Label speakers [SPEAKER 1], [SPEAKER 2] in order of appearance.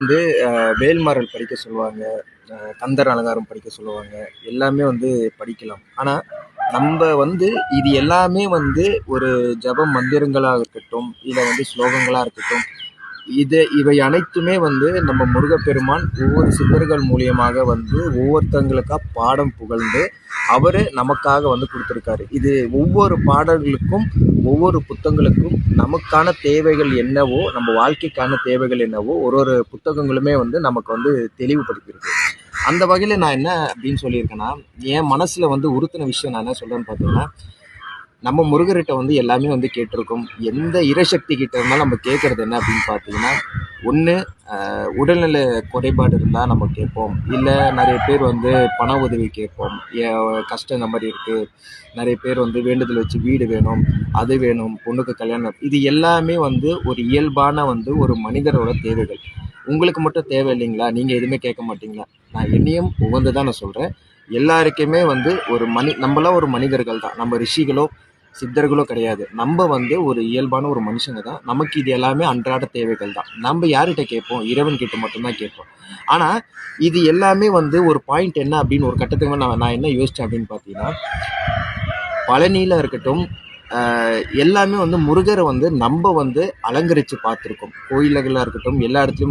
[SPEAKER 1] வந்து வேல்மாறல் படிக்க சொல்லுவாங்க. கந்தர் அலங்காரம் படிக்க சொல்லுவாங்க. எல்லாமே வந்து படிக்கலாம். ஆனால் நம்ம வந்து இது எல்லாமே வந்து ஒரு ஜப மந்திரங்களாக இருக்கட்டும் இல்லை வந்து ஸ்லோகங்களாக இருக்கட்டும் இது இவை அனைத்துமே வந்து நம்ம முருகப்பெருமான் ஒவ்வொரு சித்தர்கள் மூலியமாக வந்து ஒவ்வொருத்தங்களுக்காக பாடம் புகழ்ந்து அவர் நமக்காக வந்து கொடுத்துருக்காரு. இது ஒவ்வொரு பாடல்களுக்கும் ஒவ்வொரு புத்தகங்களுக்கும் நமக்கான தேவைகள் என்னவோ நம்ம வாழ்க்கைக்கான தேவைகள் என்னவோ ஒரு ஒரு புத்தகங்களுமே வந்து நமக்கு வந்து தெளிவுபடுத்தியிருக்கு. அந்த வகையில் நான் என்ன அப்படின்னு சொல்லியிருக்கேன்னா என் மனசில் வந்து உறுத்தின விஷயம் நான் என்ன சொல்கிறேன்னு பார்த்தீங்கன்னா நம்ம முருகர்கிட்ட வந்து எல்லாமே வந்து கேட்டிருக்கோம். எந்த இறைசக்தி கிட்ட இருந்தாலும் நம்ம கேட்குறது என்ன அப்படின்னு பார்த்தீங்கன்னா ஒன்று உடல்நல குறைபாடு இருந்தால் நம்ம கேட்போம். இல்லை நிறைய பேர் வந்து பண உதவி கேட்போம். ஏ- கஷ்டம் இந்த மாதிரி இருக்குது நிறைய பேர் வந்து வேண்டுதல் வச்சு வீடு வேணும் அது வேணும் பொண்ணுக்கு கல்யாணம். இது எல்லாமே வந்து ஒரு இயல்பான வந்து ஒரு மனிதரோட தேவைகள். உங்களுக்கு மட்டும் தேவை இல்லைங்களா? நீங்கள் எதுவுமே கேட்க மாட்டீங்களா? நான் என்னையும் உகந்து தான் நான் சொல்கிறேன் எல்லாருக்குமே வந்து ஒரு மனி நம்மளாம் ஒரு மனிதர்கள் தான். நம்ம ரிஷிகளோ சித்தர்களோ கிடையாது. நம்ம வந்து ஒரு இயல்பான ஒரு மனுஷங்க தான். நமக்கு இது எல்லாமே அன்றாட தேவைகள் தான். நம்ம யார்கிட்ட கேட்போம்? இறைவன் கிட்ட மட்டும்தான் கேட்போம். ஆனால் இது எல்லாமே வந்து ஒரு பாயிண்ட் என்ன அப்படின்னு ஒரு கட்டத்துக்கு நான் நான் என்ன யோசித்தேன் அப்படின்னு பார்த்தீங்கன்னா பழனியில் இருக்கட்டும் எல்லாமே வந்து முருகரை வந்து நம்ம வந்து அலங்கரித்து பார்த்துருக்கோம். கோயில்களாக இருக்கட்டும் எல்லா இடத்துலையும்